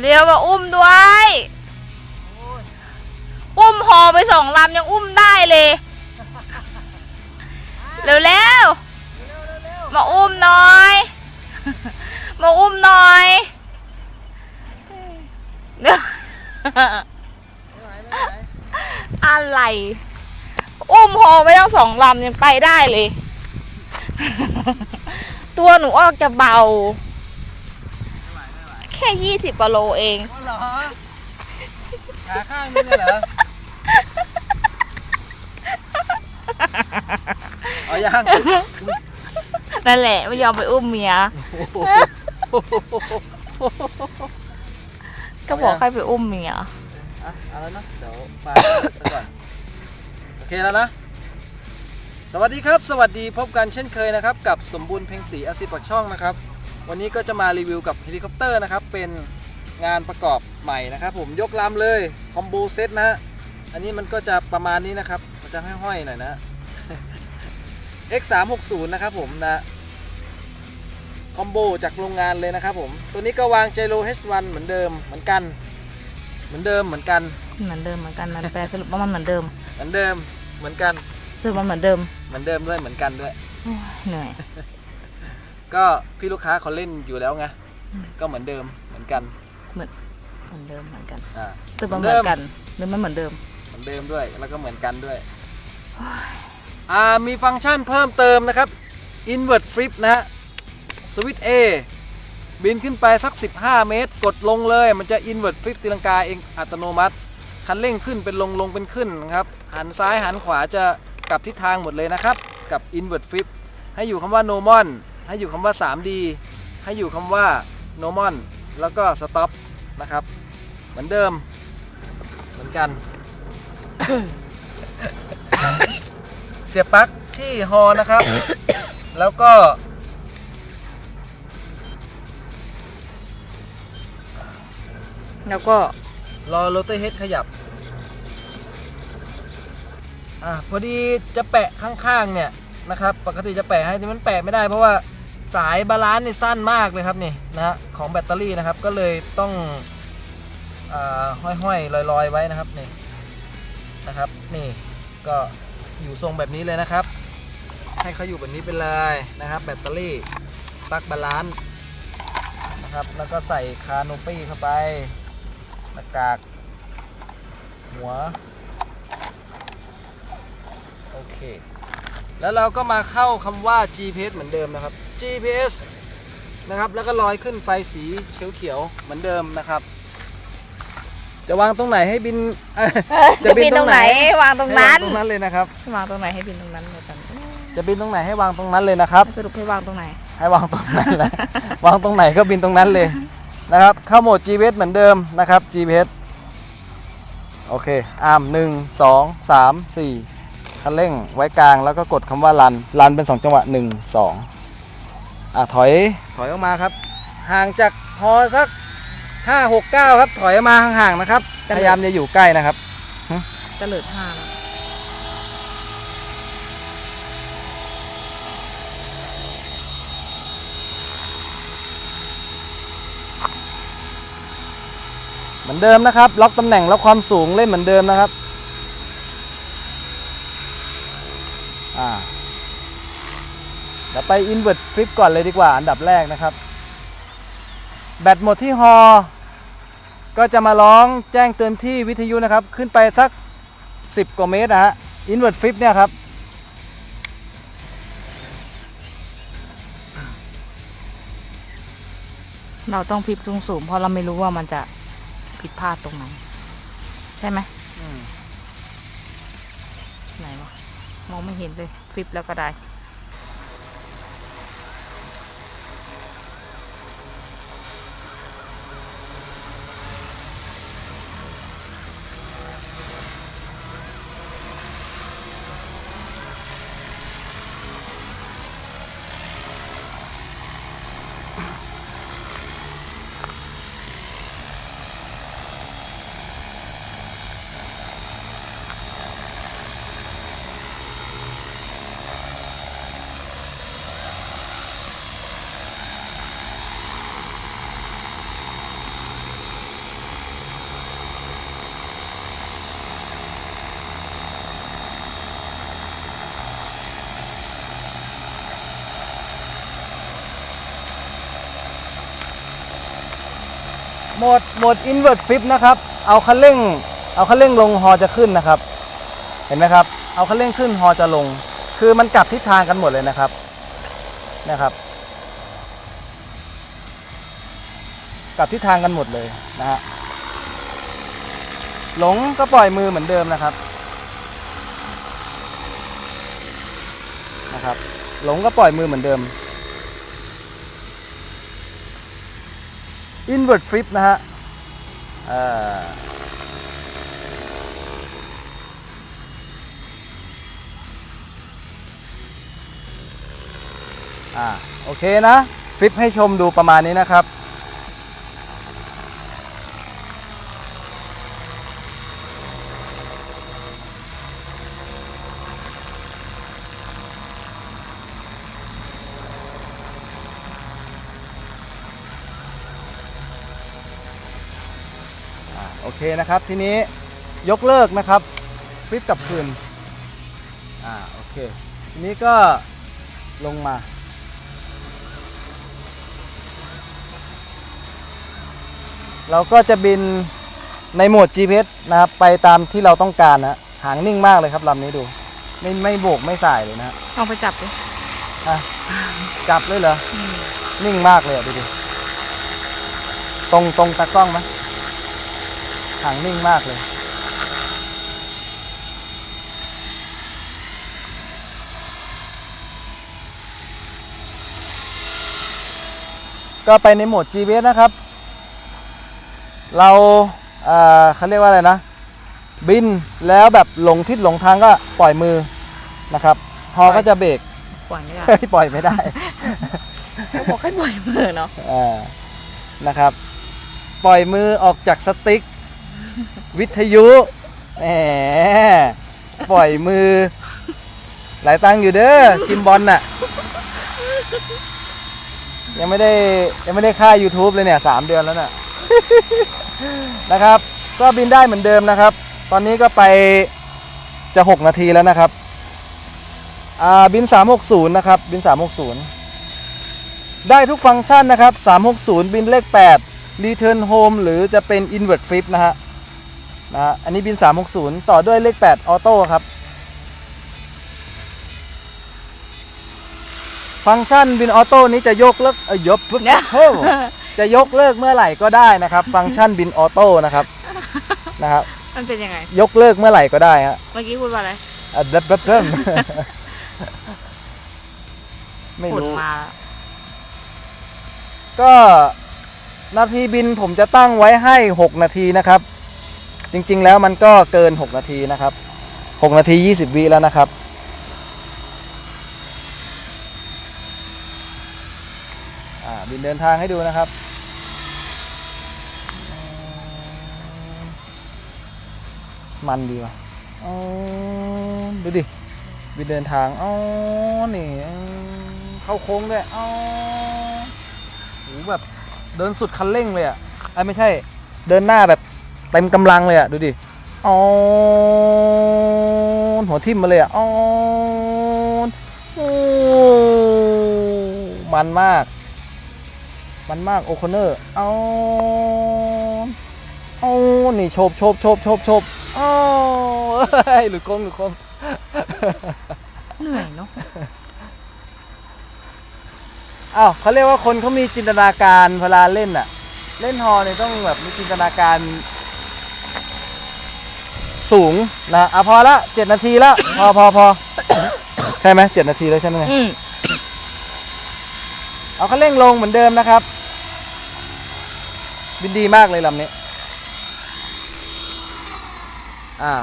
เร็วๆมาอุ้มด้วย อุ้มหอไปสองลำยังอุ้มได้เลย เร็วๆมาอุ้มหน่อย มาอุ้มหน่อยเดี๋ยวอะไร อุ้มหอไปทั้งสองลำยังไปได้เลย ตัวหนูออกจะเบา ค่ยี่สิบกิโลเอง อ๋อเหรอขาข้างนึงเหรอเอายังนั่นแหละไม่ยอมไปอุ้มเมียก็บอกให้ไปอุ้มเมีย อะเอาแล้วนะเดี๋ยวไปซะก่อนโอเคแล้วนะ สวัสดีครับ สวัสดีพบกันเช่นเคยนะครับ กับสมบูรณ์เพ็งศรีอาซีปักช่องนะครับ วันนี้ก็จะมารีวิวกับเฮลิคอปเตอร์นะครับ เป็นงานประกอบใหม่นะครับ ผมยกลำเลยคอมโบเซตนะฮะอันนี้มันก็จะประมาณนี้นะครับมันจะห้อยๆหน่อยนะ X 3 6 0นะครับผมนะคอมโบจากโรงงานเลยนะครับผม ตัวนี้ก็วางเจโ H1 เหมือนเดิมเหมือนกัน เหมือนเดิมเหมือนกันเหมือนเดิมเหมือนกันมันแปลสรุปว่ามันเหมือนเดิม เหมือนเดิมเหมือนกันสรุปว่าเหมือนเดิมเหมือนเดิมด้วยเหมือนกันด้วยโอ้ยเหนื่อย ก็พี่ลูกค้าเขาเล่นอยู่แล้วไงอืม ก็เหมือนเดิมเหมือนกันเหมือนเดิมเหมือนกันอ่าสรุปว่าเหเหมืมือนอนเดิมกันหรือไม่เหมือนเดิม เหมือนเดิมด้วยแล้วก็เหมือนกันด้วยอ่ามีฟังก์ชันเพิ่มเติมนะครับ invert flip นะฮะสวิตช์ A บินขึ้นไปสัก 15 เมตร กดลงเลย มันจะ invert flip ตีลังกาเองอัตโนมัติ คันเร่งขึ้นเป็นลงลงเป็นขึ้นนะครับ หันซ้ายหันขวาจะกลับทิศทางหมดเลยนะครับ กับ invert flip ให้อยู่คำว่า normal ให้อยู่คำว่า 3D ให้อยู่คำว่า normal แล้วก็ stop นะครับ เหมือนเดิม เหมือนกัน เสียบปลั๊กที่ฮอนะครับ แล้วก็ แล้วก็รอโรเตอร์เฮดขยับ อ่าพอดีจะแปะข้างๆเนี่ยนะครับ ปกติจะแปะให้แต่มันแปะไม่ได้เพราะว่า สายบาลานซ์นี่สั้นมากเลยครับนี่นะฮะของแบตเตอรี่นะครับก็เลยต้องอห้อยๆลอยๆไว้นะครับนี่นะครับนี่ก็อยู่ทรงแบบนี้เลยนะครับ ให้เขาอยู่แบบนี้ไปเลยนะครับ แบตเตอรี่ปลั๊กบาลานซ์นะครับแล้วก็ใส่คาโนปี้เข้าไปหน้ากากหัวโอเคแล้วเราก็มาเข้าคำว่า GPS เหมือนเดิมนะครับ GPS นะครับ แล้วก็ลอยขึ้นไฟสีเขียวๆเหมือนเดิมนะครับ จะวางตรงไหนให้บินเอ้ยจะบินตรงไหน วางตรงนั้นให้วางตรงนั้นเลยนะครับ วางตรงไหนให้บินตรงนั้นเลยกันจะบินตรงไหนให้วางตรงนั้นเลยนะครับ สรุปให้วางตรงไหน ให้วางตรงนั้นแหละ วางตรงไหนก็บินตรงนั้นเลยนะครับ เข้าโหมด GPS เหมือนเดิมนะครับ GPS โอเค อาร์มหนึ่งสองสามสี่คันเร่งไว้กลางแล้วก็กดคำว่ารันรันเป็น 2 จังหวะ 1 2 อะถอยถอยออกมาครับ ห่างจากฮอสัก5 6 9ครับ ถอยออกมาห่างๆนะครับ พยายามจะอยู่ใกล้นะครับจะเหลือห้าแล้วเหมือนเดิมนะครับ ล็อกตำแหน่งล็อกความสูงเล่นเหมือนเดิมนะครับอ่า เดี๋ยวไป invert flip ก่อนเลยดีกว่าอันดับแรกนะครับ แบตหมดที่ฮอ ก็จะมาร้องแจ้งเตือนที่วิทยุนะครับ ขึ้นไปสัก 10 กว่าเมตรนะฮะ invert flip เนี่ยครับเราต้องฟิบสูงสูงๆเพราะเราไม่รู้ว่ามันจะผิดพลาดตรงไหน ใช่ไหมไหนวะมองไม่เห็นเลยฟิบแล้วก็ได้ โหมดโหมด invert flip นะครับ เอาคันเร่ง เอาคันเร่งลงฮอจะขึ้นนะครับ เห็นไหมครับ เอาคันเร่งขึ้นฮอจะลง คือมันกลับทิศทางกันหมดเลยนะครับ นะครับ กลับทิศทางกันหมดเลยนะฮะ หลงก็ปล่อยมือเหมือนเดิมนะครับ นะครับ หลงก็ปล่อยมือเหมือนเดิม invert flip นะฮะอ่าโอเคนะ ฟลิปให้ชมดูประมาณนี้นะครับ เคนะครับ ทีนี้ยกเลิกนะครับฟลิปกลับคืนอ่าโอเค ทีนี้ก็ลงมาเราก็จะบินในโหมด GPS นะครับ ไปตามที่เราต้องการนะหางนิ่งมากเลยครับลำนี้ดู ไม่ไม่โบกไม่สายเลยนะฮะเอาไปจับดิอะจับเลยเหรอ นิ่งมากเลยอะดูดิ ตรงตรงตากล้องไหม หางนิ่งมากเลย ก็ไปในโหมด GPS นะครับ เราเอ่อเขาเรียกว่าอะไรนะ บินแล้วแบบหลงทิศหลงทางก็ปล่อยมือนะครับ ฮอก็จะเบรกปล่อยไม่ได้เฮ้ยปล่อยไม่ได้เขาบอกให้ปล่อยมือเนาะอ่านะครับ ปล่อยมือออกจากสติ๊ก วิทยุแหมปล่อยมือ หลายตังค์อยู่เด้อกินบอลน่ะ ยังไม่ได้ยังไม่ได้ค่า YouTube เลยเนี่ยสามเดือนแล้วน่ะ นะครับ ก็บินได้เหมือนเดิมนะครับ ตอนนี้ก็ไปจะ 6 นาทีแล้วนะครับ อ่าบิน 360 นะครับ บิน 360 ได้ทุกฟังก์ชันนะครับ 360 บินเลข 8 Return Home หรือจะเป็น Invert Flip นะฮะ นะฮะอันนี้บิน 360 ต่อด้วยเลข 8 ออโต้ครับ ฟังก์ชันบินออโต้นี้จะยกเลิกเอ้ยยกปุ๊บเฮ้ยจะยกเลิกเมื่อไหร่ก็ได้นะครับ ฟังก์ชันบินออโต้นะครับนะครับ มันเป็นยังไง ยกเลิกเมื่อไหร่ก็ได้ฮะเมื่อกี้พูดว่าอะไรอะเด็บเด็บเด็บไม่ฝุ่นรู้มาแล้วก็นาทีบินผมจะตั้งไว้ให้ 6 นาทีนะครับ จริง ๆ แล้วมันก็เกิน 6 นาทีนะครับ 6 นาที 20 วิแล้วนะครับอ่าบินเดินทางให้ดูนะครับ มันดีว่ะดูดิ บินเดินทาง อ๋อ นี่ เข้าโค้งด้วย อ๋อโหแบบเดินสุดคันเร่งเลยอะไอ้ไม่ใช่ เดินหน้าแบบ เต็มกำลังเลยอะดูดิอ๋อหัวทิ่มมาเลยอะอ๋อโอ้มันมาก มันมากโอคอนเนอร์อ๋ออ๋อนี่โชบโชบโชบโชบโชบอ๋อเฮ้ยหลุดโค้งหลุดโค้งเหนื่อยเนาะอ้าวเขาเรียกว่าคนเขามีจินตนาการเวลาเล่นอะเล่นฮอเนี่ยต้องแบบมีจินตนาการ สูงนะอะพอละเจ็ดนาทีละพอพอพอใช่ไหมเจ็ดนาทีแล้วใช่ไหมอืมเอาเขาเร่งลงเหมือนเดิมนะครับ บินดีมากเลยลำนี้ อ่า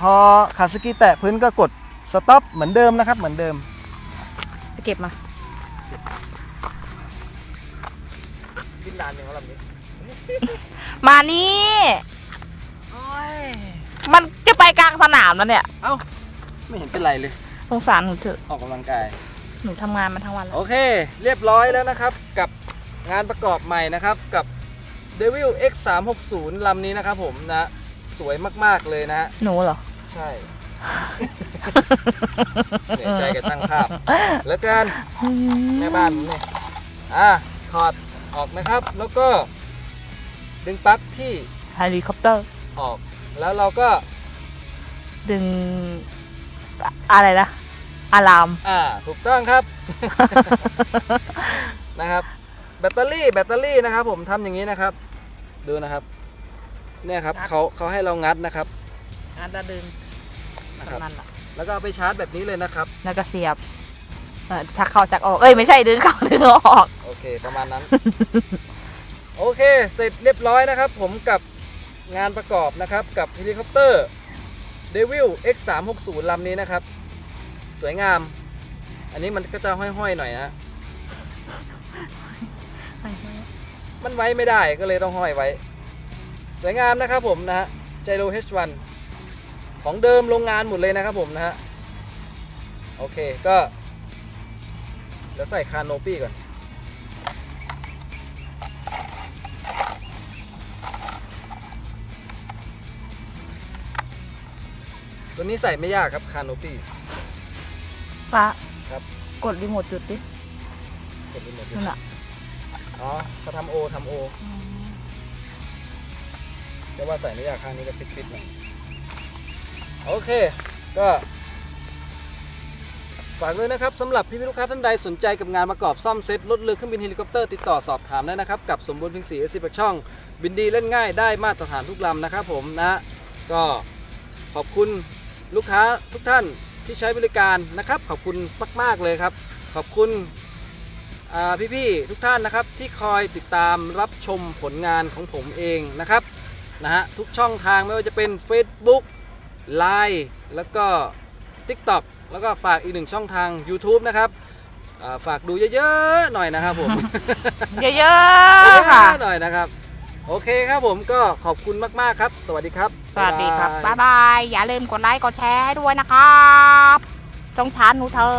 พอคาสกิแตะพื้นก็กดสต็อปเหมือนเดิมนะครับ เหมือนเดิมไปเก็บมาบินนานอย่างลำนี้ มานี่ มันจะไปกลางสนามแล้วเนี่ย เอ้า ไม่เห็นเป็นไรเลย สงสารหนูเถอะ ออกกำลังกาย หนูทำงานมาทั้งวันแล้ว โอเค เรียบร้อยแล้วนะครับ กับงานประกอบใหม่นะครับ กับ Devil X 3 6 0ลำนี้นะครับผมนะ สวยมากๆเลยนะฮะ หนูเหรอ ใช่ เหนื่อยใจกับตั้งภาพ แล้วกัน แม่บ้านผมเนี่ยอะถอดออกนะครับ แล้วก็ ดึงปลั๊กที่เฮลิคอปเตอร์ออก แล้วเราก็ดึงอะไรนะอะลาม อ่าถูกต้องครับ นะครับ แบตเตอรี่แบตเตอรี่นะครับ ผมทำอย่างนี้นะครับ ดูนะครับ เนี่ยครับเขาเขาให้เรางัดนะครับงัดแล้วดึงนะครับนั่นแหละแล้วก็เอาไปชาร์จแบบนี้เลยนะครับ แล้วก็เสียบเอ่อชักเข้าชักออกเอ้ยไม่ใช่ดึงเข้าดึงออก โอเค ประมาณนั้น โอเค เสร็จเรียบร้อยนะครับ ผมกับ งานประกอบนะครับกับเฮลิคอปเตอร์ Devil X360 ลำนี้นะครับ สวยงาม อันนี้มันก็จะห้อยๆหน่อยนะมันไว้ไม่ได้ก็เลยต้องห้อยไว้ สวยงามนะครับผมนะฮะ Gyro H1 ของเดิมโรงงานหมดเลยนะครับผมนะฮะ โอเคก็เดี๋ยวใส่คานโนปี้ก่อน ตัวนี้ใส่ไม่ยากครับคานโนปี้ ป้าครับ กดรีโมทจุดดิกดรีโมทนั่นแหละอ๋อเขาทำโอทำโอแต่ว่าใส่ไม่ยากข้างนี้ก็ฟิตๆหน่อยโอเค ก็ฝากด้วยนะครับสำหรับพี่ๆลูกค้าท่านใดสนใจกับงานประกอบซ่อมเซ็ตรถเรือเครื่องบินเฮลิคอปเตอร์ติดต่อสอบถามได้นะครับ กับสมบูรณ์พิงศรีเอซีปากช่อง บินดีเล่นง่ายได้มาตรฐานทุกลำนะครับผมนะ ก็ขอบคุณ ลูกค้าทุกท่านที่ใช้บริการนะครับ ขอบคุณมาก ๆ เลยครับ ขอบคุณอ่าพี่ๆทุกท่านนะครับ ที่คอยติดตามรับชมผลงานของผมเองนะครับนะฮะทุกช่องทางไม่ว่าจะเป็น Facebook Line แล้วก็ TikTok แล้วก็ฝากอีกหนึ่งช่องทาง YouTube นะครับอ่าฝากดูเยอะ ๆ หน่อยนะครับผม เยอะๆค่ะ หน่อยนะครับ โอเคครับผมก็ขอบคุณมาก ๆ ครับ สวัสดีครับสวัสดีครับบ๊าบ๊ายยบายบาย อย่าลืมกดไลค์กดแชร์ให้ด้วยนะครับจงชานหนูเธอ